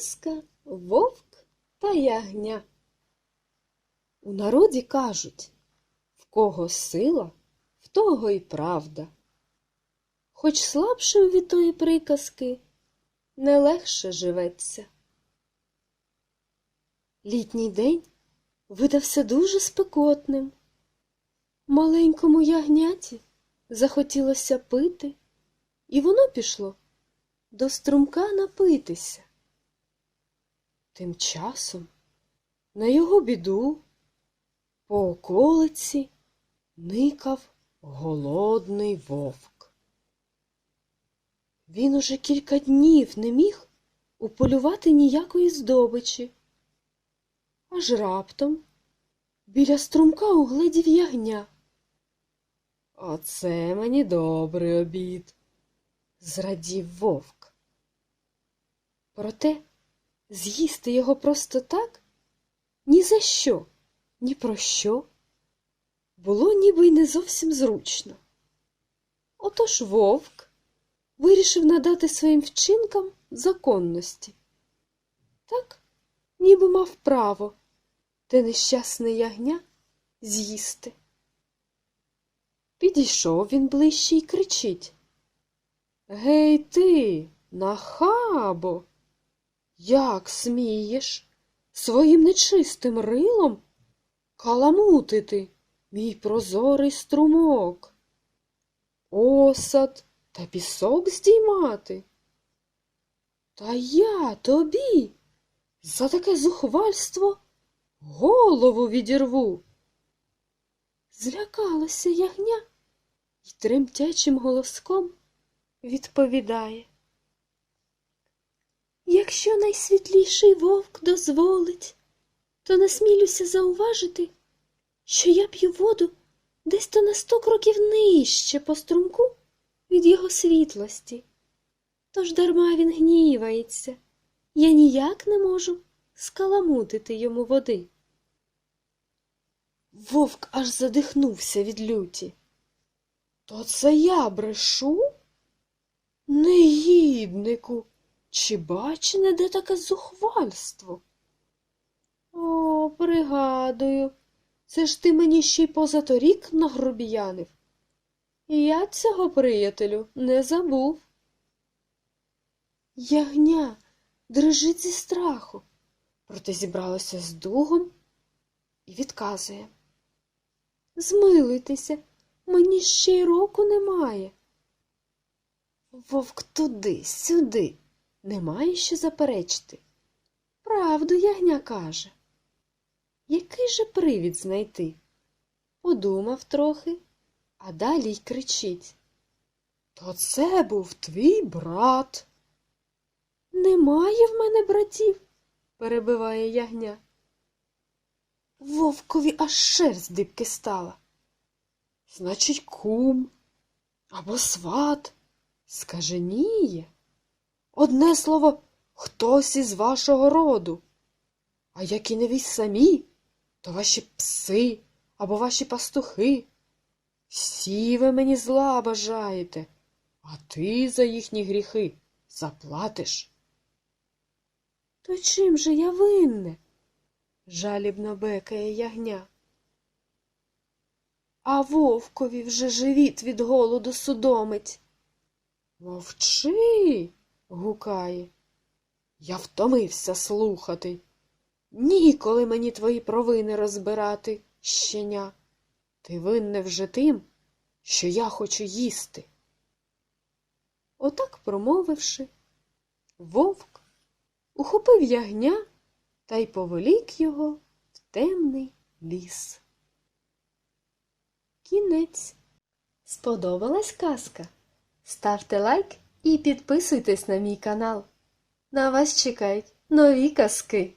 Казка Вовк та ягня. У народі кажуть, в кого сила, в того й правда. Хоч слабшим від тої приказки не легше живеться. Літній день видався дуже спекотним. Маленькому ягняті захотілося пити, і воно пішло до струмка напитися. Тим часом на його біду по околиці никав голодний вовк. Він уже кілька днів не міг уполювати ніякої здобичі. Аж раптом біля струмка угледів ягня. Оце мені добрий обід, зрадів вовк. Проте з'їсти його просто так ні за що, ні про що було ніби й не зовсім зручно. Отож вовк вирішив надати своїм вчинкам законності. Так, ніби мав право те нещасне ягня з'їсти. Підійшов він ближче й кричить. Гей ти, нахабо, як смієш своїм нечистим рилом каламутити мій прозорий струмок, осад та пісок здіймати? Та я тобі за таке зухвальство голову відірву. Злякалося ягня й тремтячим голоском відповідає. Якщо найсвітліший вовк дозволить, то насмілюся зауважити, що я п'ю воду десь то на сто кроків нижче по струмку від його світлості. Тож дарма він гнівається, я ніяк не можу скаламутити йому води. Вовк аж задихнувся від люті. То це я брешу? Негіднику, чи бачене, де таке зухвальство? О, пригадую, це ж ти мені ще й позаторік нагрубіянив. І я цього, приятелю, не забув. Ягня дрижить зі страху, проте зібралося з дугом і відказує. Змилуйтеся, мені ще й року немає. Вовк туди, сюди, немає що заперечити. Правду ягня каже. Який же привід знайти? Подумав трохи, а далі й кричить. То це був твій брат. Немає в мене братів, перебиває ягня. Вовкові аж шерсть дибки стала. Значить, кум або сват скаженіє. Одне слово, хтось із вашого роду. А як і не ви самі, то ваші пси або ваші пастухи. Всі ви мені зла бажаєте, а ти за їхні гріхи заплатиш. То чим же я винне? жалібно бекає ягня. А вовкові вже живіт від голоду судомить. Мовчи, гукає. Я втомився слухати. Ніколи мені твої провини розбирати, щеня. Ти винне вже тим, що я хочу їсти. Отак промовивши, вовк ухопив ягня та й повелік його в темний ліс. Кінець. Сподобалась казка? Ставте лайк і підписуйтесь на мій канал. На вас чекають нові казки.